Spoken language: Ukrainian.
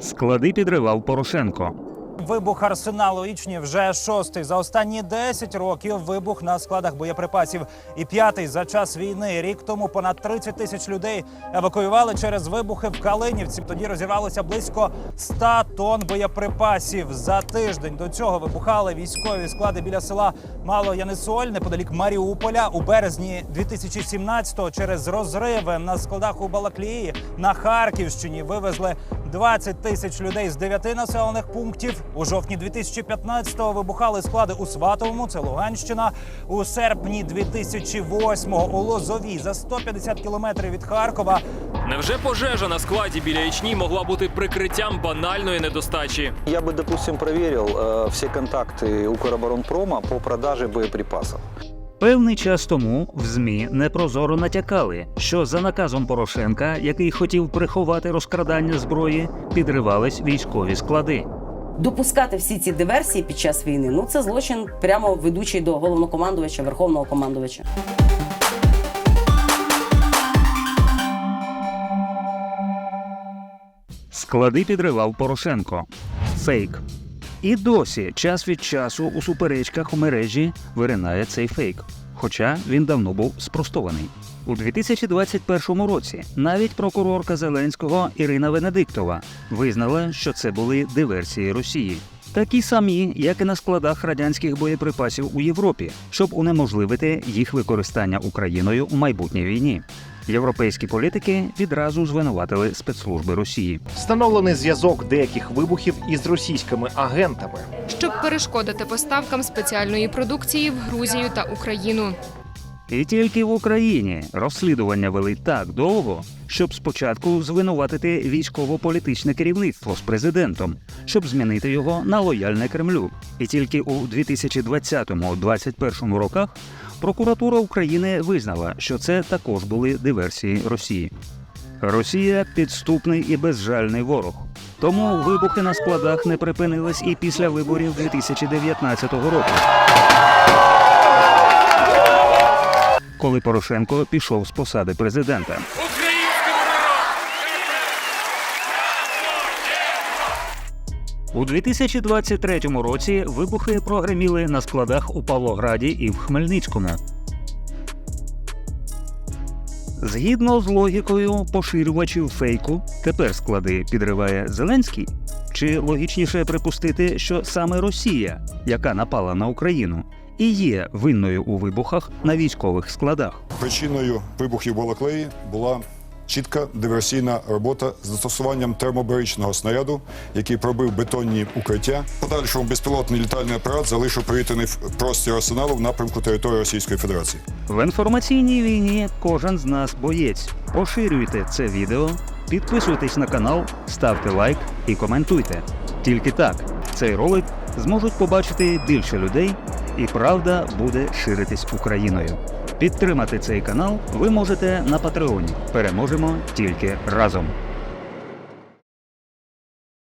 Склади підривав Порошенко. Вибух арсеналу Ічні вже шостий за останні 10 років. Вибух на складах боєприпасів. І п'ятий за час війни. Рік тому понад 30 тисяч людей евакуювали через вибухи в Калинівці. Тоді розірвалося близько 100 тонн боєприпасів. За тиждень до цього вибухали військові склади біля села Малоянисоль, неподалік Маріуполя. У березні 2017-го через розриви на складах у Балаклії на Харківщині вивезли 20 тисяч людей з 9 населених пунктів. У жовтні 2015-го вибухали склади у Сватовому, це Луганщина. У серпні 2008-го у Лозовій за 150 кілометрів від Харкова. Невже пожежа на складі біля Ічні могла бути прикриттям банальної недостачі? Я бы, допустим, проверил э, все контакты Укроборонпрома по продаже боеприпасов. Певний час тому в ЗМІ непрозоро натякали, що за наказом Порошенка, який хотів приховати розкрадання зброї, підривались військові склади. Допускати всі ці диверсії під час війни ну це злочин прямо ведучий до головнокомандувача, верховного командувача. Склади підривав Порошенко. Фейк. І досі час від часу у суперечках у мережі виринає цей фейк. Хоча він давно був спростований. У 2021 році навіть прокурорка Зеленського Ірина Венедиктова визнала, що це були диверсії Росії. Такі самі, як і на складах радянських боєприпасів у Європі, щоб унеможливити їх використання Україною у майбутній війні. Європейські політики відразу звинуватили спецслужби Росії. Встановлений зв'язок деяких вибухів із російськими агентами. щоб перешкодити поставкам спеціальної продукції в Грузію та Україну. І тільки в Україні розслідування вели так довго, щоб спочатку звинуватити військово-політичне керівництво з президентом, щоб змінити його на лояльне Кремлю. І тільки у 2020-2021 роках прокуратура України визнала, що це також були диверсії Росії. Росія підступний і безжальний ворог. Тому вибухи на складах не припинились і після виборів 2019 року. Коли Порошенко пішов з посади президента. У 2023 році вибухи прогреміли на складах у Павлограді і в Хмельницькому. Згідно з логікою поширювачів фейку, тепер склади підриває Зеленський. Чи логічніше припустити, що саме Росія, яка напала на Україну, і є винною у вибухах на військових складах? Причиною вибухів Балаклеї була чітка диверсійна робота з застосуванням термобаричного снаряду, який пробив бетонні укриття. Подальшому безпілотний літальний апарат залишив повітряний простір арсеналу в напрямку території Російської Федерації. В інформаційній війні кожен з нас боєць. Поширюйте це відео, підписуйтесь на канал, ставте лайк і коментуйте. Тільки так цей ролик зможуть побачити більше людей, і правда буде ширитись Україною. Підтримати цей канал ви можете на Патреоні. Переможемо тільки разом.